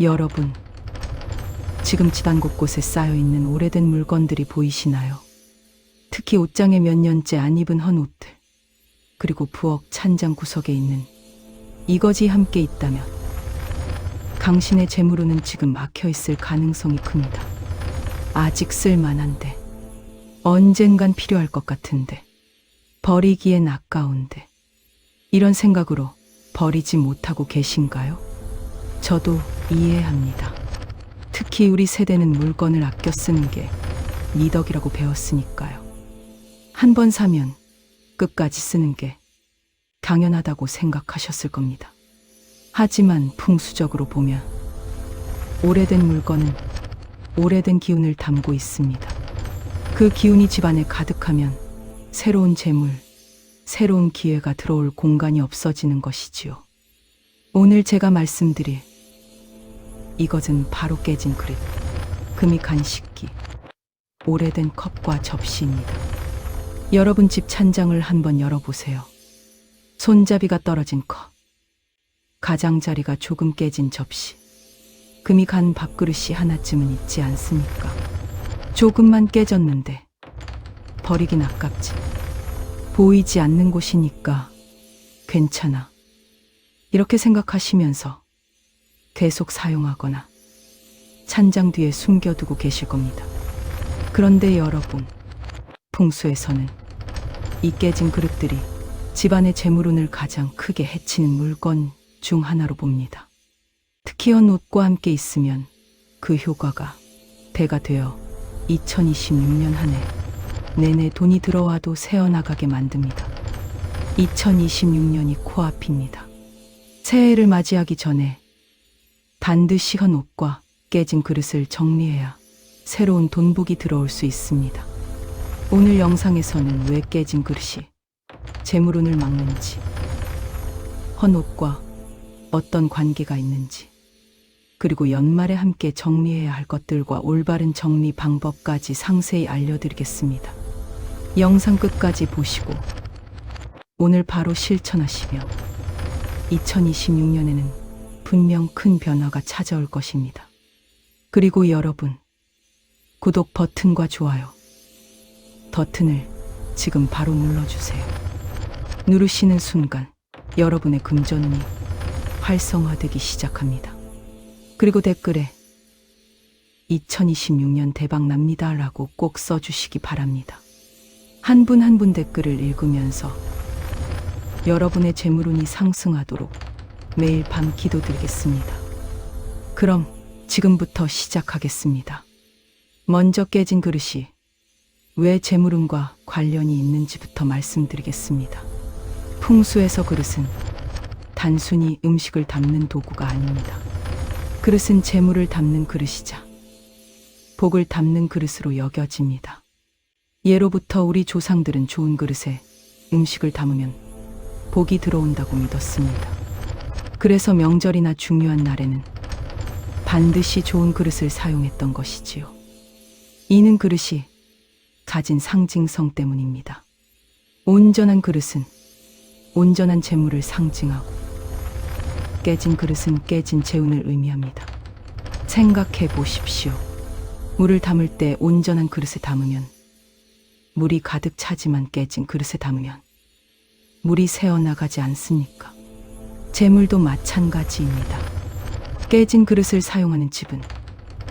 여러분, 지금 집안 곳곳에 쌓여 있는 오래된 물건들이 보이시나요? 특히 옷장에 몇 년째 안 입은 헌 옷들, 그리고 부엌 찬장 구석에 있는 이거지 함께 있다면 당신의 재물로는 지금 막혀 있을 가능성이 큽니다. 아직 쓸만한데, 언젠간 필요할 것 같은데, 버리기엔 아까운데, 이런 생각으로 버리지 못하고 계신가요? 저도 이해합니다. 특히 우리 세대는 물건을 아껴 쓰는 게 미덕이라고 배웠으니까요. 한 번 사면 끝까지 쓰는 게 당연하다고 생각하셨을 겁니다. 하지만 풍수적으로 보면 오래된 물건은 오래된 기운을 담고 있습니다. 그 기운이 집안에 가득하면 새로운 재물, 새로운 기회가 들어올 공간이 없어지는 것이지요. 오늘 제가 말씀드릴 이것은 바로 깨진 그릇, 금이 간 식기, 오래된 컵과 접시입니다. 여러분 집 찬장을 한번 열어보세요. 손잡이가 떨어진 컵, 가장자리가 조금 깨진 접시, 금이 간 밥그릇이 하나쯤은 있지 않습니까? 조금만 깨졌는데 버리긴 아깝지. 보이지 않는 곳이니까 괜찮아. 이렇게 생각하시면서 계속 사용하거나 찬장 뒤에 숨겨두고 계실 겁니다. 그런데 여러분, 풍수에서는 이 깨진 그릇들이 집안의 재물운을 가장 크게 해치는 물건 중 하나로 봅니다. 특히 헌 옷과 함께 있으면 그 효과가 배가 되어 2026년 한 해 내내 돈이 들어와도 새어나가게 만듭니다. 2026년이 코앞입니다. 새해를 맞이하기 전에 반드시 헌 옷과 깨진 그릇을 정리해야 새로운 돈복이 들어올 수 있습니다. 오늘 영상에서는 왜 깨진 그릇이 재물운을 막는지, 헌 옷과 어떤 관계가 있는지, 그리고 연말에 함께 정리해야 할 것들과 올바른 정리 방법까지 상세히 알려드리겠습니다. 영상 끝까지 보시고 오늘 바로 실천하시며 2026년에는 분명 큰 변화가 찾아올 것입니다. 그리고 여러분, 구독 버튼과 좋아요 버튼을 지금 바로 눌러주세요. 누르시는 순간 여러분의 금전운이 활성화되기 시작합니다. 그리고 댓글에 2026년 대박 납니다 라고 꼭 써주시기 바랍니다. 한 분 한분 댓글을 읽으면서 여러분의 재물운이 상승하도록 매일 밤 기도드리겠습니다. 그럼 지금부터 시작하겠습니다. 먼저 깨진 그릇이 왜 재물운과 관련이 있는지부터 말씀드리겠습니다. 풍수에서 그릇은 단순히 음식을 담는 도구가 아닙니다. 그릇은 재물을 담는 그릇이자 복을 담는 그릇으로 여겨집니다. 예로부터 우리 조상들은 좋은 그릇에 음식을 담으면 복이 들어온다고 믿었습니다. 그래서 명절이나 중요한 날에는 반드시 좋은 그릇을 사용했던 것이지요. 이는 그릇이 가진 상징성 때문입니다. 온전한 그릇은 온전한 재물을 상징하고 깨진 그릇은 깨진 재운을 의미합니다. 생각해 보십시오. 물을 담을 때 온전한 그릇에 담으면 물이 가득 차지만 깨진 그릇에 담으면 물이 새어나가지 않습니까? 재물도 마찬가지입니다. 깨진 그릇을 사용하는 집은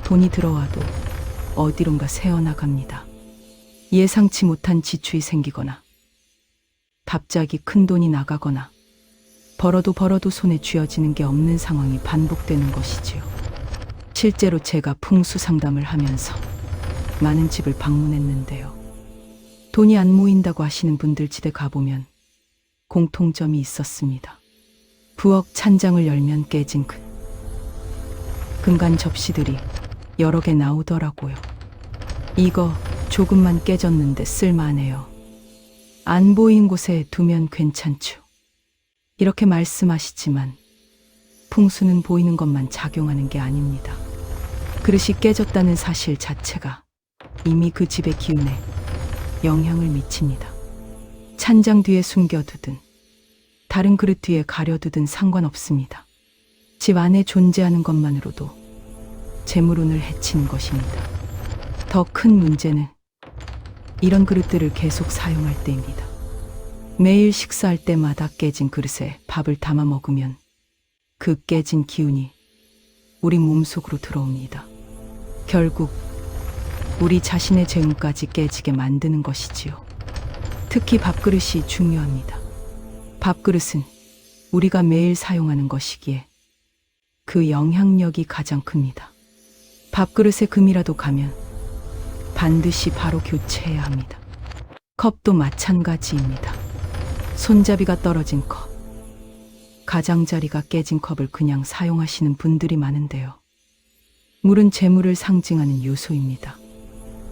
돈이 들어와도 어디론가 새어나갑니다. 예상치 못한 지출이 생기거나 갑자기 큰 돈이 나가거나 벌어도 벌어도 손에 쥐어지는 게 없는 상황이 반복되는 것이지요. 실제로 제가 풍수 상담을 하면서 많은 집을 방문했는데요. 돈이 안 모인다고 하시는 분들 집에 가보면 공통점이 있었습니다. 부엌 찬장을 열면 깨진 그 금간 접시들이 여러 개 나오더라고요. 이거 조금만 깨졌는데 쓸만해요. 안 보인 곳에 두면 괜찮죠. 이렇게 말씀하시지만 풍수는 보이는 것만 작용하는 게 아닙니다. 그릇이 깨졌다는 사실 자체가 이미 그 집의 기운에 영향을 미칩니다. 찬장 뒤에 숨겨두든 다른 그릇 뒤에 가려두든 상관없습니다. 집 안에 존재하는 것만으로도 재물운을 해치는 것입니다. 더 큰 문제는 이런 그릇들을 계속 사용할 때입니다. 매일 식사할 때마다 깨진 그릇에 밥을 담아 먹으면 그 깨진 기운이 우리 몸속으로 들어옵니다. 결국 우리 자신의 재운까지 깨지게 만드는 것이지요. 특히 밥그릇이 중요합니다. 밥그릇은 우리가 매일 사용하는 것이기에 그 영향력이 가장 큽니다. 밥그릇에 금이라도 가면 반드시 바로 교체해야 합니다. 컵도 마찬가지입니다. 손잡이가 떨어진 컵, 가장자리가 깨진 컵을 그냥 사용하시는 분들이 많은데요. 물은 재물을 상징하는 요소입니다.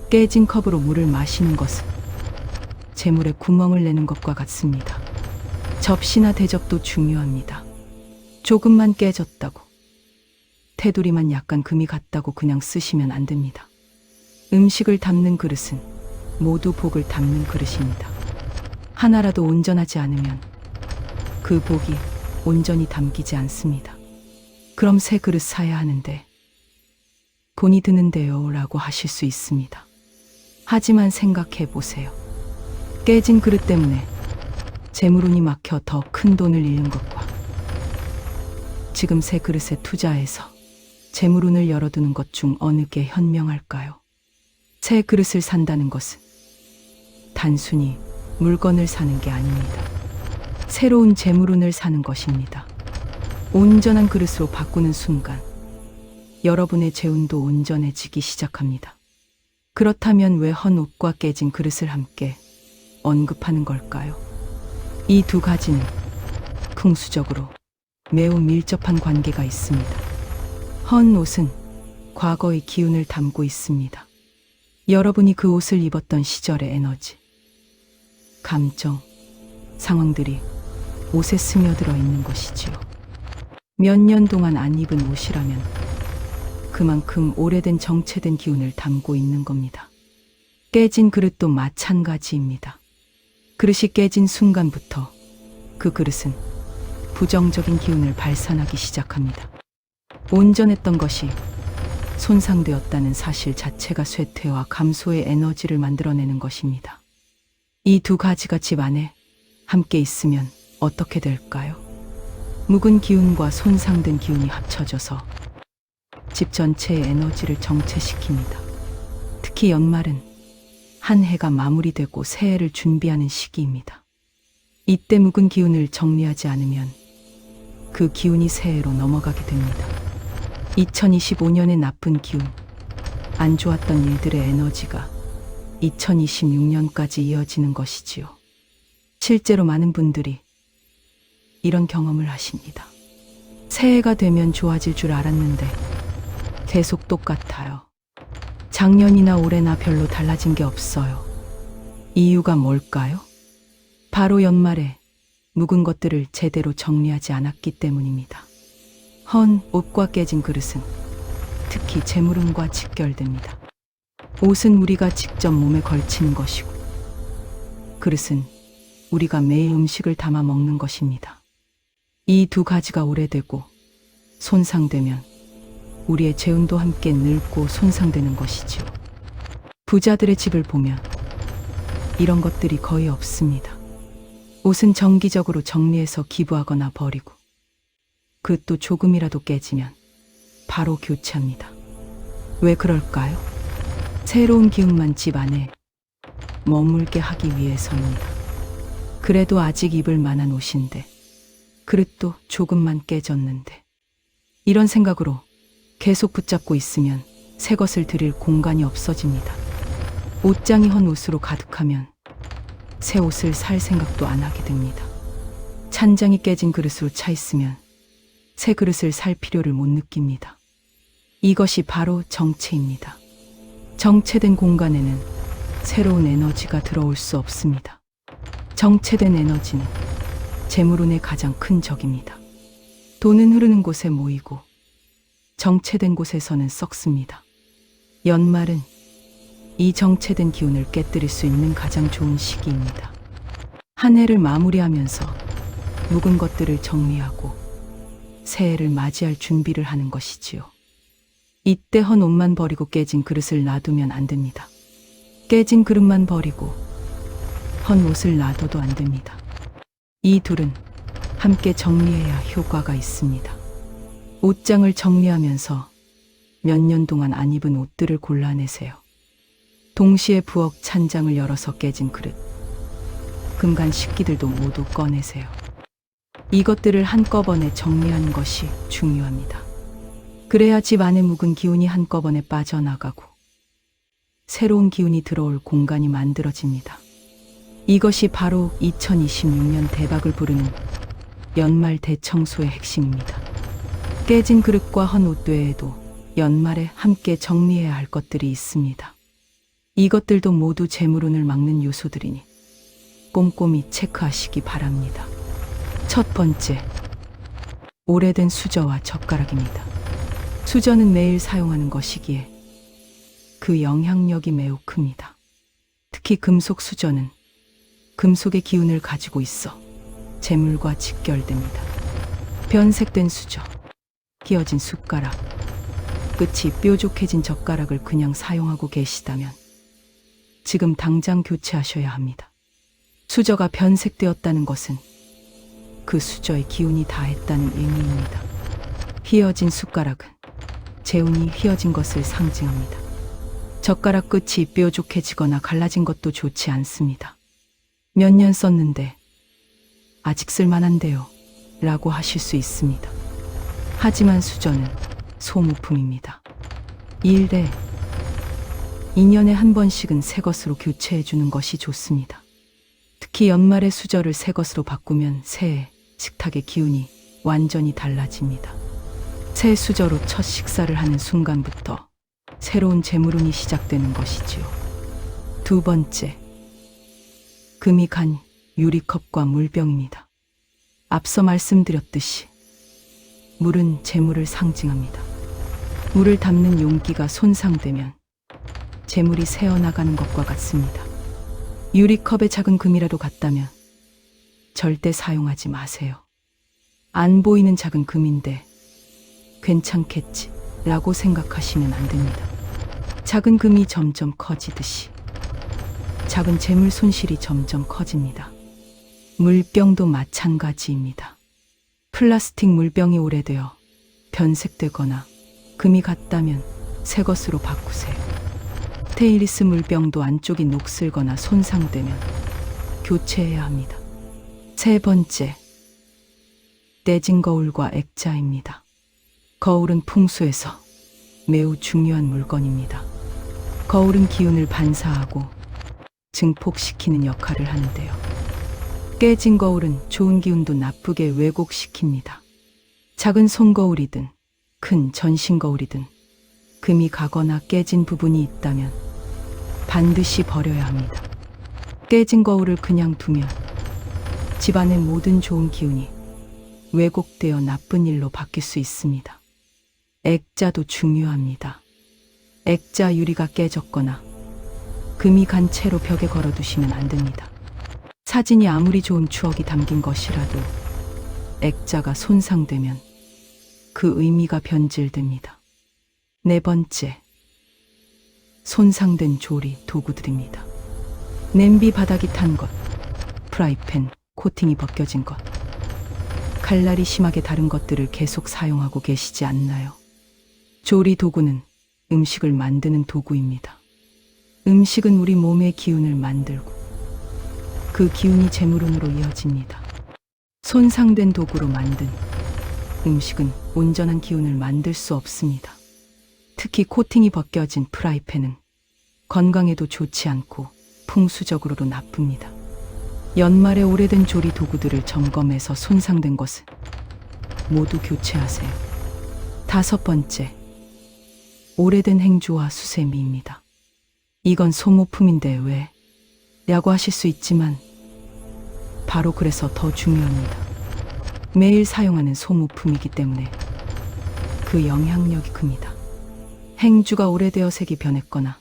깨진 컵으로 물을 마시는 것은 재물에 구멍을 내는 것과 같습니다. 접시나 대접도 중요합니다. 조금만 깨졌다고, 테두리만 약간 금이 갔다고 그냥 쓰시면 안 됩니다. 음식을 담는 그릇은 모두 복을 담는 그릇입니다. 하나라도 온전하지 않으면 그 복이 온전히 담기지 않습니다. 그럼 새 그릇 사야 하는데 돈이 드는데요 라고 하실 수 있습니다. 하지만 생각해 보세요. 깨진 그릇 때문에 재물운이 막혀 더 큰 돈을 잃는 것과 지금 새 그릇에 투자해서 재물운을 열어두는 것 중 어느 게 현명할까요? 새 그릇을 산다는 것은 단순히 물건을 사는 게 아닙니다. 새로운 재물운을 사는 것입니다. 온전한 그릇으로 바꾸는 순간 여러분의 재운도 온전해지기 시작합니다. 그렇다면 왜 헌 옷과 깨진 그릇을 함께 언급하는 걸까요? 이 두 가지는 풍수적으로 매우 밀접한 관계가 있습니다. 헌 옷은 과거의 기운을 담고 있습니다. 여러분이 그 옷을 입었던 시절의 에너지, 감정, 상황들이 옷에 스며들어 있는 것이지요. 몇 년 동안 안 입은 옷이라면 그만큼 오래된 정체된 기운을 담고 있는 겁니다. 깨진 그릇도 마찬가지입니다. 그릇이 깨진 순간부터 그 그릇은 부정적인 기운을 발산하기 시작합니다. 온전했던 것이 손상되었다는 사실 자체가 쇠퇴와 감소의 에너지를 만들어내는 것입니다. 이 두 가지가 집 안에 함께 있으면 어떻게 될까요? 묵은 기운과 손상된 기운이 합쳐져서 집 전체의 에너지를 정체시킵니다. 특히 연말은 한 해가 마무리되고 새해를 준비하는 시기입니다. 이때 묵은 기운을 정리하지 않으면 그 기운이 새해로 넘어가게 됩니다. 2025년의 나쁜 기운, 안 좋았던 일들의 에너지가 2026년까지 이어지는 것이지요. 실제로 많은 분들이 이런 경험을 하십니다. 새해가 되면 좋아질 줄 알았는데 계속 똑같아요. 작년이나 올해나 별로 달라진 게 없어요. 이유가 뭘까요? 바로 연말에 묵은 것들을 제대로 정리하지 않았기 때문입니다. 헌 옷과 깨진 그릇은 특히 재물운과 직결됩니다. 옷은 우리가 직접 몸에 걸치는 것이고, 그릇은 우리가 매일 음식을 담아 먹는 것입니다. 이 두 가지가 오래되고 손상되면 우리의 재운도 함께 늙고 손상되는 것이지요. 부자들의 집을 보면 이런 것들이 거의 없습니다. 옷은 정기적으로 정리해서 기부하거나 버리고 그것도 조금이라도 깨지면 바로 교체합니다. 왜 그럴까요? 새로운 기운만 집 안에 머물게 하기 위해서입니다. 그래도 아직 입을 만한 옷인데 그릇도 조금만 깨졌는데 이런 생각으로 계속 붙잡고 있으면 새 것을 드릴 공간이 없어집니다. 옷장이 헌 옷으로 가득하면 새 옷을 살 생각도 안 하게 됩니다. 찬장이 깨진 그릇으로 차 있으면 새 그릇을 살 필요를 못 느낍니다. 이것이 바로 정체입니다. 정체된 공간에는 새로운 에너지가 들어올 수 없습니다. 정체된 에너지는 재물운의 가장 큰 적입니다. 돈은 흐르는 곳에 모이고 정체된 곳에서는 썩습니다. 연말은 이 정체된 기운을 깨뜨릴 수 있는 가장 좋은 시기입니다. 한 해를 마무리하면서 묵은 것들을 정리하고 새해를 맞이할 준비를 하는 것이지요. 이때 헌 옷만 버리고 깨진 그릇을 놔두면 안 됩니다. 깨진 그릇만 버리고 헌 옷을 놔둬도 안 됩니다. 이 둘은 함께 정리해야 효과가 있습니다. 옷장을 정리하면서 몇 년 동안 안 입은 옷들을 골라내세요. 동시에 부엌 찬장을 열어서 깨진 그릇, 금간 식기들도 모두 꺼내세요. 이것들을 한꺼번에 정리하는 것이 중요합니다. 그래야 집 안에 묵은 기운이 한꺼번에 빠져나가고 새로운 기운이 들어올 공간이 만들어집니다. 이것이 바로 2026년 대박을 부르는 연말 대청소의 핵심입니다. 깨진 그릇과 헌옷 외에도 연말에 함께 정리해야 할 것들이 있습니다. 이것들도 모두 재물운을 막는 요소들이니 꼼꼼히 체크하시기 바랍니다. 첫 번째, 오래된 수저와 젓가락입니다. 수저는 매일 사용하는 것이기에 그 영향력이 매우 큽니다. 특히 금속 수저는 금속의 기운을 가지고 있어 재물과 직결됩니다. 변색된 수저, 끼어진 숟가락, 끝이 뾰족해진 젓가락을 그냥 사용하고 계시다면 지금 당장 교체하셔야 합니다. 수저가 변색되었다는 것은 그 수저의 기운이 다했다는 의미입니다. 휘어진 숟가락은 재운이 휘어진 것을 상징합니다. 젓가락 끝이 뾰족해지거나 갈라진 것도 좋지 않습니다. 몇 년 썼는데 아직 쓸만한데요. 라고 하실 수 있습니다. 하지만 수저는 소모품입니다. 1대 2년에 한 번씩은 새 것으로 교체해 주는 것이 좋습니다. 특히 연말에 수저를 새 것으로 바꾸면 새해 식탁의 기운이 완전히 달라집니다. 새 수저로 첫 식사를 하는 순간부터 새로운 재물운이 시작되는 것이지요. 두 번째, 금이 간 유리컵과 물병입니다. 앞서 말씀드렸듯이 물은 재물을 상징합니다. 물을 담는 용기가 손상되면 재물이 새어나가는 것과 같습니다. 유리컵에 작은 금이라도 갔다면 절대 사용하지 마세요. 안 보이는 작은 금인데 괜찮겠지 라고 생각하시면 안 됩니다. 작은 금이 점점 커지듯이 작은 재물 손실이 점점 커집니다. 물병도 마찬가지입니다. 플라스틱 물병이 오래되어 변색되거나 금이 갔다면 새 것으로 바꾸세요. 스테인리스 물병도 안쪽이 녹슬거나 손상되면 교체해야 합니다. 세 번째, 떼진 거울과 액자입니다. 거울은 풍수에서 매우 중요한 물건입니다. 거울은 기운을 반사하고 증폭시키는 역할을 하는데요. 깨진 거울은 좋은 기운도 나쁘게 왜곡시킵니다. 작은 손거울이든 큰 전신 거울이든 금이 가거나 깨진 부분이 있다면 반드시 버려야 합니다. 깨진 거울을 그냥 두면 집안의 모든 좋은 기운이 왜곡되어 나쁜 일로 바뀔 수 있습니다. 액자도 중요합니다. 액자 유리가 깨졌거나 금이 간 채로 벽에 걸어두시면 안 됩니다. 사진이 아무리 좋은 추억이 담긴 것이라도 액자가 손상되면 그 의미가 변질됩니다. 네 번째, 손상된 조리 도구들입니다. 냄비 바닥이 탄 것, 프라이팬, 코팅이 벗겨진 것, 칼날이 심하게 다른 것들을 계속 사용하고 계시지 않나요? 조리 도구는 음식을 만드는 도구입니다. 음식은 우리 몸의 기운을 만들고 그 기운이 재물운으로 이어집니다. 손상된 도구로 만든 음식은 온전한 기운을 만들 수 없습니다. 특히 코팅이 벗겨진 프라이팬은 건강에도 좋지 않고 풍수적으로도 나쁩니다. 연말에 오래된 조리 도구들을 점검해서 손상된 것은 모두 교체하세요. 다섯 번째, 오래된 행주와 수세미입니다. 이건 소모품인데 왜? 라고 하실 수 있지만 바로 그래서 더 중요합니다. 매일 사용하는 소모품이기 때문에 그 영향력이 큽니다. 행주가 오래되어 색이 변했거나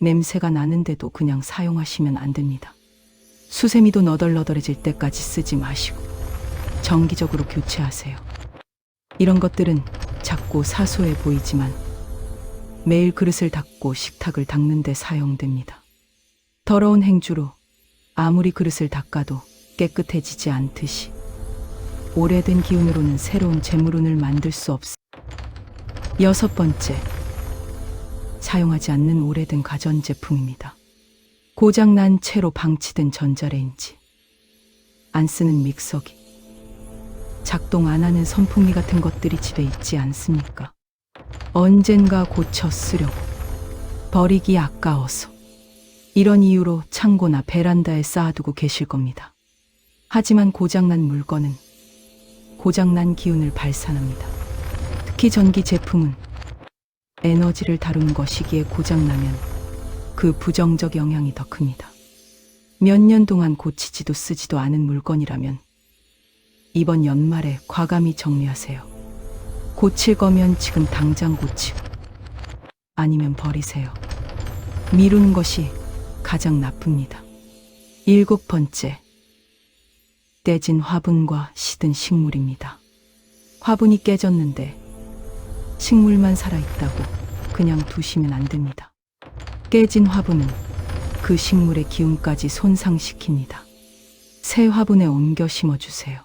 냄새가 나는데도 그냥 사용하시면 안 됩니다. 수세미도 너덜너덜해질 때까지 쓰지 마시고 정기적으로 교체하세요. 이런 것들은 작고 사소해 보이지만 매일 그릇을 닦고 식탁을 닦는 데 사용됩니다. 더러운 행주로 아무리 그릇을 닦아도 깨끗해지지 않듯이 오래된 기운으로는 새로운 재물운을 만들 수 없습니다. 여섯 번째, 사용하지 않는 오래된 가전제품입니다. 고장난 채로 방치된 전자레인지, 안 쓰는 믹서기, 작동 안 하는 선풍기 같은 것들이 집에 있지 않습니까? 언젠가 고쳐 쓰려고, 버리기 아까워서, 이런 이유로 창고나 베란다에 쌓아두고 계실 겁니다. 하지만 고장난 물건은 고장난 기운을 발산합니다. 특히 전기 제품은 에너지를 다루는 것이기에 고장나면 그 부정적 영향이 더 큽니다. 몇 년 동안 고치지도 쓰지도 않은 물건이라면 이번 연말에 과감히 정리하세요. 고칠 거면 지금 당장 고치고 아니면 버리세요. 미루는 것이 가장 나쁩니다. 일곱 번째. 떼진 화분과 시든 식물입니다. 화분이 깨졌는데 식물만 살아있다고 그냥 두시면 안 됩니다. 깨진 화분은 그 식물의 기운까지 손상시킵니다. 새 화분에 옮겨 심어주세요.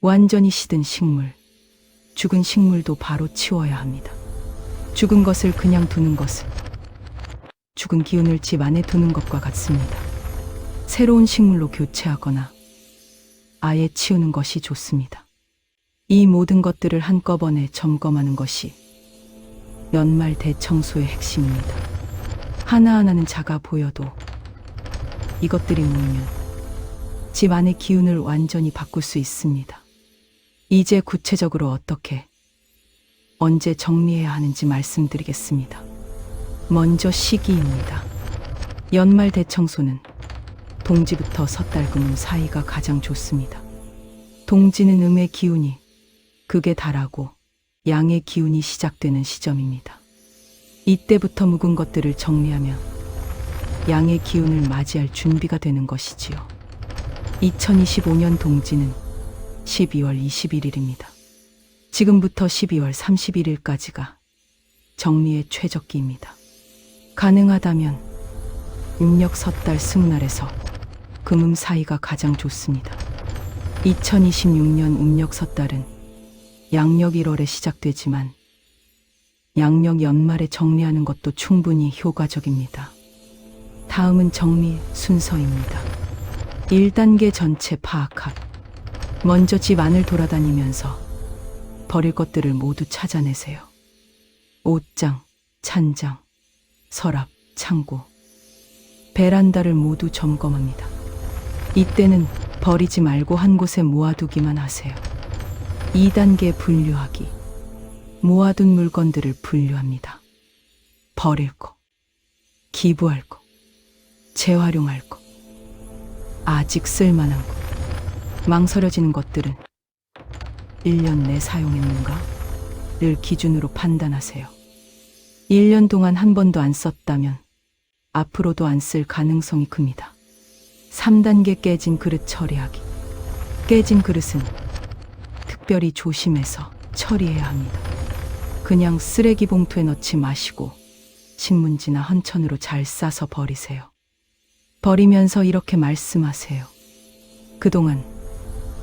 완전히 시든 식물, 죽은 식물도 바로 치워야 합니다. 죽은 것을 그냥 두는 것은 죽은 기운을 집 안에 두는 것과 같습니다. 새로운 식물로 교체하거나 아예 치우는 것이 좋습니다. 이 모든 것들을 한꺼번에 점검하는 것이 연말 대청소의 핵심입니다. 하나하나는 작아 보여도 이것들이 모이면 집 안의 기운을 완전히 바꿀 수 있습니다. 이제 구체적으로 어떻게, 언제 정리해야 하는지 말씀드리겠습니다. 먼저 시기입니다. 연말 대청소는 동지부터 섣달금음 사이가 가장 좋습니다. 동지는 음의 기운이 극에 달하고 양의 기운이 시작되는 시점입니다. 이때부터 묵은 것들을 정리하며 양의 기운을 맞이할 준비가 되는 것이지요. 2025년 동지는 12월 21일입니다. 지금부터 12월 31일까지가 정리의 최적기입니다. 가능하다면 음력 섣달 승날에서 금음 사이가 가장 좋습니다. 2026년 음력 섣달은 양력 1월에 시작되지만 양력 연말에 정리하는 것도 충분히 효과적입니다. 다음은 정리 순서입니다. 1단계 전체 파악하기. 먼저 집 안을 돌아다니면서 버릴 것들을 모두 찾아내세요. 옷장, 찬장, 서랍, 창고, 베란다를 모두 점검합니다. 이때는 버리지 말고 한 곳에 모아두기만 하세요. 2단계 분류하기. 모아둔 물건들을 분류합니다. 버릴 거, 기부할 거, 재활용할 거, 아직 쓸만한 거, 망설여지는 것들은 1년 내 사용했는가?를 기준으로 판단하세요. 1년 동안 한 번도 안 썼다면 앞으로도 안 쓸 가능성이 큽니다. 3단계 깨진 그릇 처리하기. 깨진 그릇은 특별히 조심해서 처리해야 합니다. 그냥 쓰레기 봉투에 넣지 마시고 신문지나 헌천으로 잘 싸서 버리세요. 버리면서 이렇게 말씀하세요. 그동안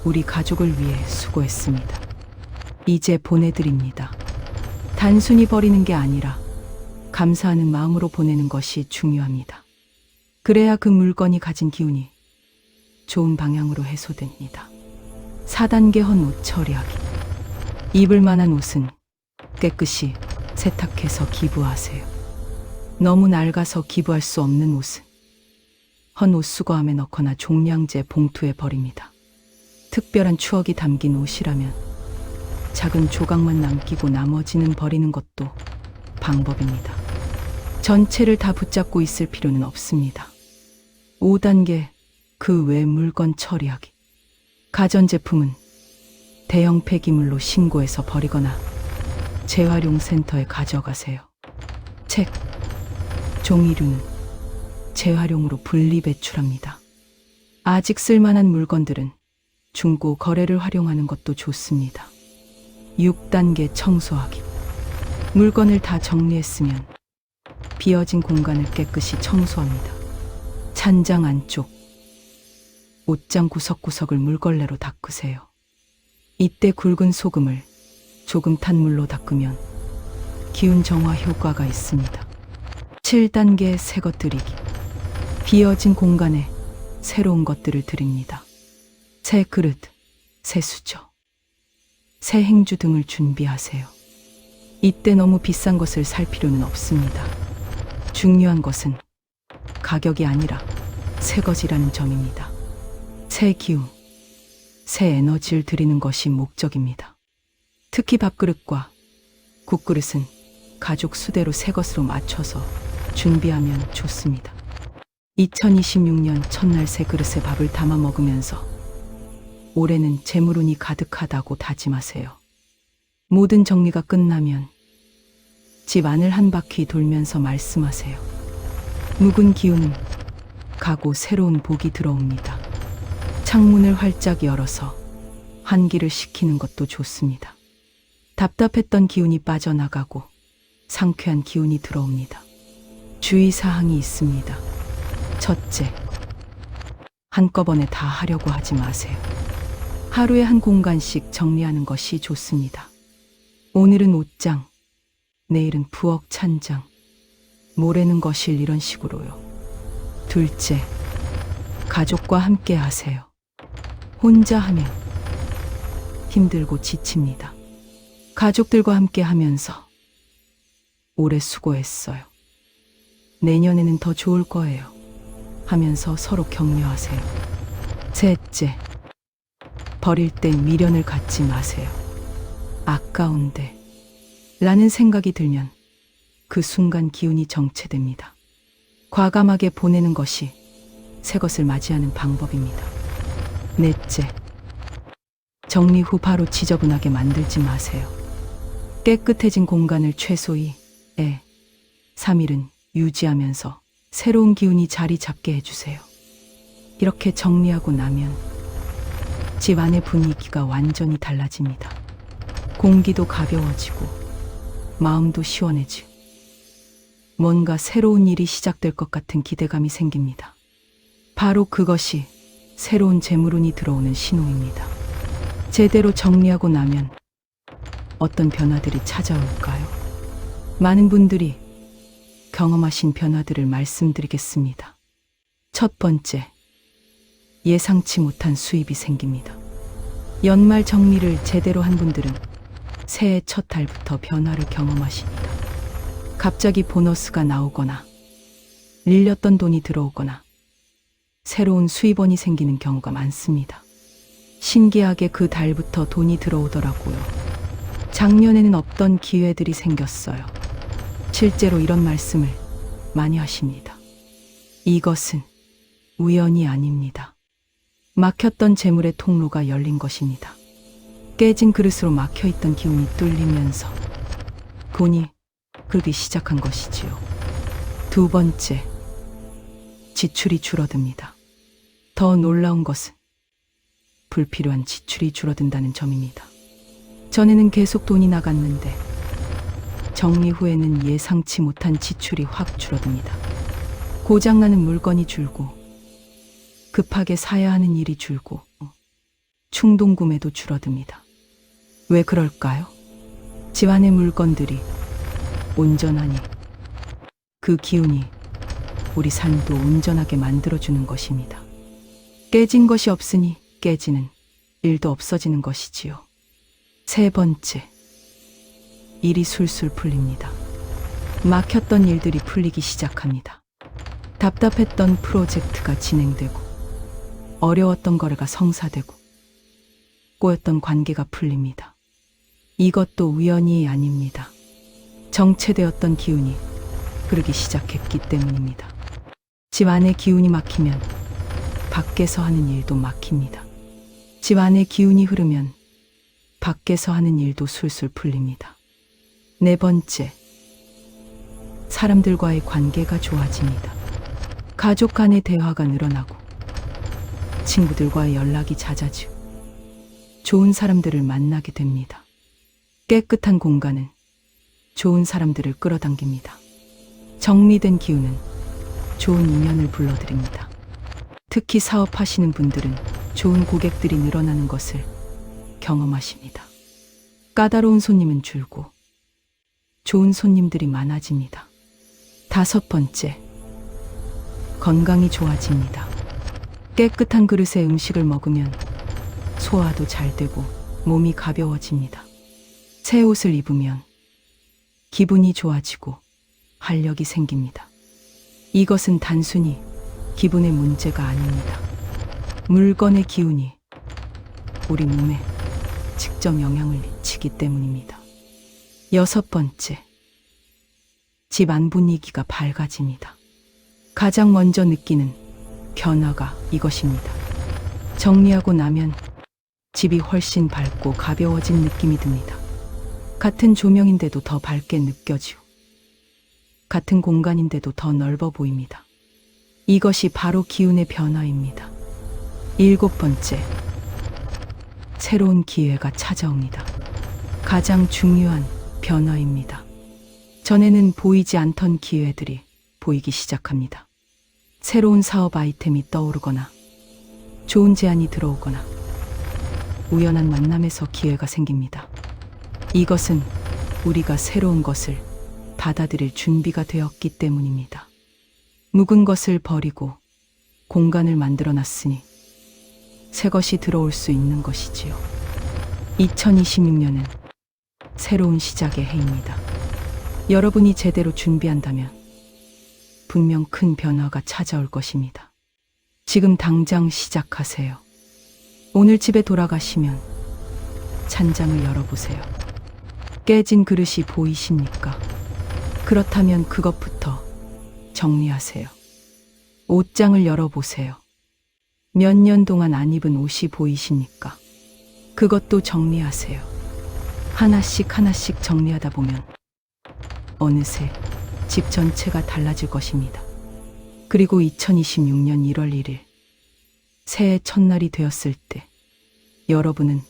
우리 가족을 위해 수고했습니다. 이제 보내드립니다. 단순히 버리는 게 아니라 감사하는 마음으로 보내는 것이 중요합니다. 그래야 그 물건이 가진 기운이 좋은 방향으로 해소됩니다. 4단계 헌옷 처리하기. 입을 만한 옷은 깨끗이 세탁해서 기부하세요. 너무 낡아서 기부할 수 없는 옷은 헌 옷 수거함에 넣거나 종량제 봉투에 버립니다. 특별한 추억이 담긴 옷이라면 작은 조각만 남기고 나머지는 버리는 것도 방법입니다. 전체를 다 붙잡고 있을 필요는 없습니다. 5단계 그 외 물건 처리하기. 가전제품은 대형 폐기물로 신고해서 버리거나 재활용 센터에 가져가세요. 책, 종이류는 재활용으로 분리 배출합니다. 아직 쓸만한 물건들은 중고 거래를 활용하는 것도 좋습니다. 6단계 청소하기. 물건을 다 정리했으면 비어진 공간을 깨끗이 청소합니다. 찬장 안쪽, 옷장 구석구석을 물걸레로 닦으세요. 이때 굵은 소금을 조금 탄 물로 닦으면 기운 정화 효과가 있습니다. 7단계 새 것 들이기. 비어진 공간에 새로운 것들을 드립니다. 새 그릇, 새 수저, 새 행주 등을 준비하세요. 이때 너무 비싼 것을 살 필요는 없습니다. 중요한 것은 가격이 아니라 새 것이라는 점입니다. 새 기운, 새 에너지를 드리는 것이 목적입니다. 특히 밥그릇과 국그릇은 가족 수대로 새 것으로 맞춰서 준비하면 좋습니다. 2026년 첫날 새 그릇에 밥을 담아 먹으면서 올해는 재물운이 가득하다고 다짐하세요. 모든 정리가 끝나면 집 안을 한 바퀴 돌면서 말씀하세요. 묵은 기운은 가고 새로운 복이 들어옵니다. 창문을 활짝 열어서 환기를 시키는 것도 좋습니다. 답답했던 기운이 빠져나가고 상쾌한 기운이 들어옵니다. 주의 사항이 있습니다. 첫째, 한꺼번에 다 하려고 하지 마세요. 하루에 한 공간씩 정리하는 것이 좋습니다. 오늘은 옷장, 내일은 부엌 찬장, 모레는 거실 이런 식으로요. 둘째, 가족과 함께 하세요. 혼자 하면 힘들고 지칩니다. 가족들과 함께 하면서 오래 수고했어요. 내년에는 더 좋을 거예요. 하면서 서로 격려하세요. 셋째, 버릴 땐 미련을 갖지 마세요. 아까운데 라는 생각이 들면 그 순간 기운이 정체됩니다. 과감하게 보내는 것이 새 것을 맞이하는 방법입니다. 넷째, 정리 후 바로 지저분하게 만들지 마세요. 깨끗해진 공간을 최소 2에 3일은 유지하면서 새로운 기운이 자리 잡게 해주세요. 이렇게 정리하고 나면 집 안의 분위기가 완전히 달라집니다. 공기도 가벼워지고 마음도 시원해지고 뭔가 새로운 일이 시작될 것 같은 기대감이 생깁니다. 바로 그것이 새로운 재물운이 들어오는 신호입니다. 제대로 정리하고 나면 어떤 변화들이 찾아올까요? 많은 분들이 경험하신 변화들을 말씀드리겠습니다. 첫 번째, 예상치 못한 수입이 생깁니다. 연말 정리를 제대로 한 분들은 새해 첫 달부터 변화를 경험하십니다. 갑자기 보너스가 나오거나, 밀렸던 돈이 들어오거나, 새로운 수입원이 생기는 경우가 많습니다. 신기하게 그 달부터 돈이 들어오더라고요. 작년에는 없던 기회들이 생겼어요. 실제로 이런 말씀을 많이 하십니다. 이것은 우연이 아닙니다. 막혔던 재물의 통로가 열린 것입니다. 깨진 그릇으로 막혀 있던 기운이 뚫리면서 돈이 흐르기 시작한 것이지요. 두 번째, 지출이 줄어듭니다. 더 놀라운 것은 불필요한 지출이 줄어든다는 점입니다. 전에는 계속 돈이 나갔는데 정리 후에는 예상치 못한 지출이 확 줄어듭니다. 고장나는 물건이 줄고 급하게 사야 하는 일이 줄고 충동 구매도 줄어듭니다. 왜 그럴까요? 집안의 물건들이 온전하니 그 기운이 우리 삶도 온전하게 만들어주는 것입니다. 깨진 것이 없으니 깨지는 일도 없어지는 것이지요. 세 번째, 일이 술술 풀립니다. 막혔던 일들이 풀리기 시작합니다. 답답했던 프로젝트가 진행되고, 어려웠던 거래가 성사되고, 꼬였던 관계가 풀립니다. 이것도 우연이 아닙니다. 정체되었던 기운이 흐르기 시작했기 때문입니다. 집 안에 기운이 막히면 밖에서 하는 일도 막힙니다. 집 안에 기운이 흐르면 밖에서 하는 일도 술술 풀립니다. 네 번째, 사람들과의 관계가 좋아집니다. 가족 간의 대화가 늘어나고, 친구들과의 연락이 잦아지고, 좋은 사람들을 만나게 됩니다. 깨끗한 공간은 좋은 사람들을 끌어당깁니다. 정리된 기운은 좋은 인연을 불러들입니다. 특히 사업하시는 분들은 좋은 고객들이 늘어나는 것을 경험하십니다. 까다로운 손님은 줄고 좋은 손님들이 많아집니다. 다섯 번째, 건강이 좋아집니다. 깨끗한 그릇에 음식을 먹으면 소화도 잘 되고 몸이 가벼워집니다. 새 옷을 입으면 기분이 좋아지고 활력이 생깁니다. 이것은 단순히 기분의 문제가 아닙니다. 물건의 기운이 우리 몸에 직접 영향을 미치기 때문입니다. 여섯 번째, 집 안 분위기가 밝아집니다. 가장 먼저 느끼는 변화가 이것입니다. 정리하고 나면 집이 훨씬 밝고 가벼워진 느낌이 듭니다. 같은 조명인데도 더 밝게 느껴지고, 같은 공간인데도 더 넓어 보입니다. 이것이 바로 기운의 변화입니다. 일곱 번째, 새로운 기회가 찾아옵니다. 가장 중요한 변화입니다. 전에는 보이지 않던 기회들이 보이기 시작합니다. 새로운 사업 아이템이 떠오르거나, 좋은 제안이 들어오거나, 우연한 만남에서 기회가 생깁니다. 이것은 우리가 새로운 것을 받아들일 준비가 되었기 때문입니다. 묵은 것을 버리고 공간을 만들어 놨으니 새 것이 들어올 수 있는 것이지요. 2026년은 새로운 시작의 해입니다. 여러분이 제대로 준비한다면 분명 큰 변화가 찾아올 것입니다. 지금 당장 시작하세요. 오늘 집에 돌아가시면 찬장을 열어보세요. 깨진 그릇이 보이십니까? 그렇다면 그것부터 정리하세요. 옷장을 열어보세요. 몇 년 동안 안 입은 옷이 보이십니까? 그것도 정리하세요. 하나씩 하나씩 정리하다 보면 어느새 집 전체가 달라질 것입니다. 그리고 2026년 1월 1일 새해 첫날이 되었을 때 여러분은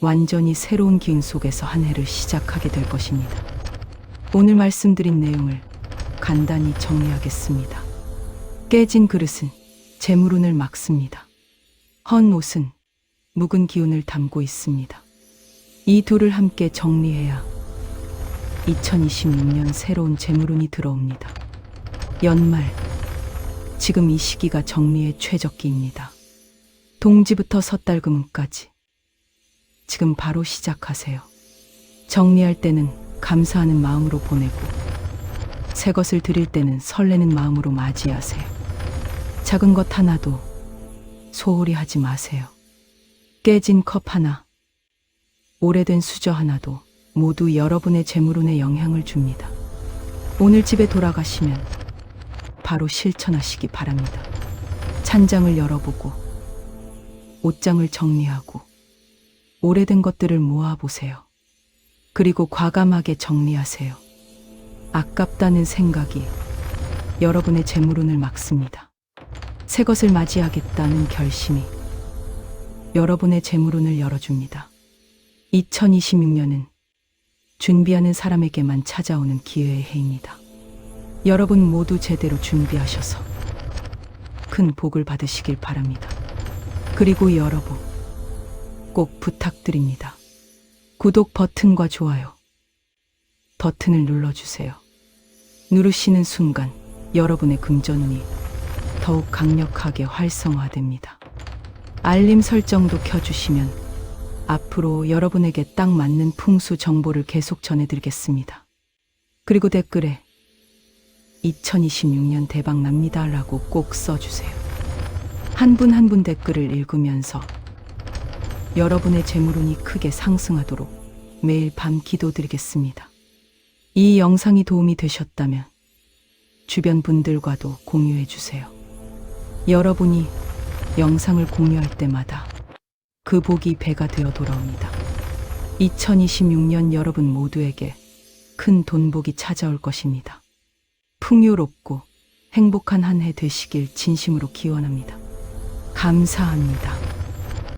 완전히 새로운 기운 속에서 한 해를 시작하게 될 것입니다. 오늘 말씀드린 내용을 간단히 정리하겠습니다. 깨진 그릇은 재물운을 막습니다. 헌 옷은 묵은 기운을 담고 있습니다. 이 둘을 함께 정리해야 2026년 새로운 재물운이 들어옵니다. 연말, 지금 이 시기가 정리의 최적기입니다. 동지부터 섣달금운까지 지금 바로 시작하세요. 정리할 때는 감사하는 마음으로 보내고 새 것을 드릴 때는 설레는 마음으로 맞이하세요. 작은 것 하나도 소홀히 하지 마세요. 깨진 컵 하나, 오래된 수저 하나도 모두 여러분의 재물운에 영향을 줍니다. 오늘 집에 돌아가시면 바로 실천하시기 바랍니다. 찬장을 열어보고 옷장을 정리하고 오래된 것들을 모아보세요. 그리고 과감하게 정리하세요. 아깝다는 생각이 여러분의 재물운을 막습니다. 새 것을 맞이하겠다는 결심이 여러분의 재물운을 열어줍니다. 2026년은 준비하는 사람에게만 찾아오는 기회의 해입니다. 여러분 모두 제대로 준비하셔서 큰 복을 받으시길 바랍니다. 그리고 여러분, 꼭 부탁드립니다. 구독 버튼과 좋아요 버튼을 눌러주세요. 누르시는 순간 여러분의 금전운이 더욱 강력하게 활성화됩니다. 알림 설정도 켜주시면 앞으로 여러분에게 딱 맞는 풍수 정보를 계속 전해드리겠습니다. 그리고 댓글에 2026년 대박 납니다 라고 꼭 써주세요. 한 분 한분 댓글을 읽으면서 여러분의 재물운이 크게 상승하도록 매일 밤 기도드리겠습니다. 이 영상이 도움이 되셨다면 주변 분들과도 공유해 주세요. 여러분이 영상을 공유할 때마다 그 복이 배가 되어 돌아옵니다. 2026년 여러분 모두에게 큰 돈복이 찾아올 것입니다. 풍요롭고 행복한 한 해 되시길 진심으로 기원합니다. 감사합니다.